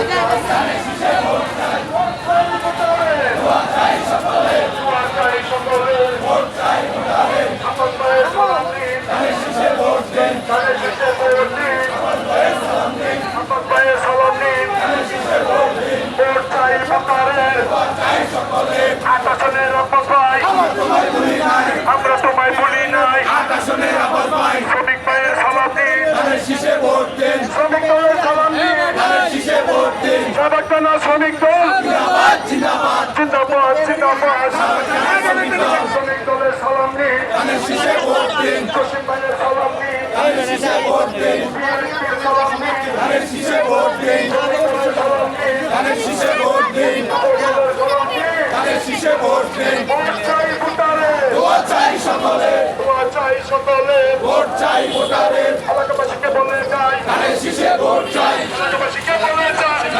সকলের সকলের না শ্রমিক দল। জিন্দাবাদ জিন্দাবাদ। শ্রমিক দলের সালাম নিয়ে কশিম ভাইয়ের সালাম ভোট চাই ভোটারের। এলাকাবাসীকে বলে যাই। শিশে ভোট চাই। এলাকাবাসীকে বলে যাই।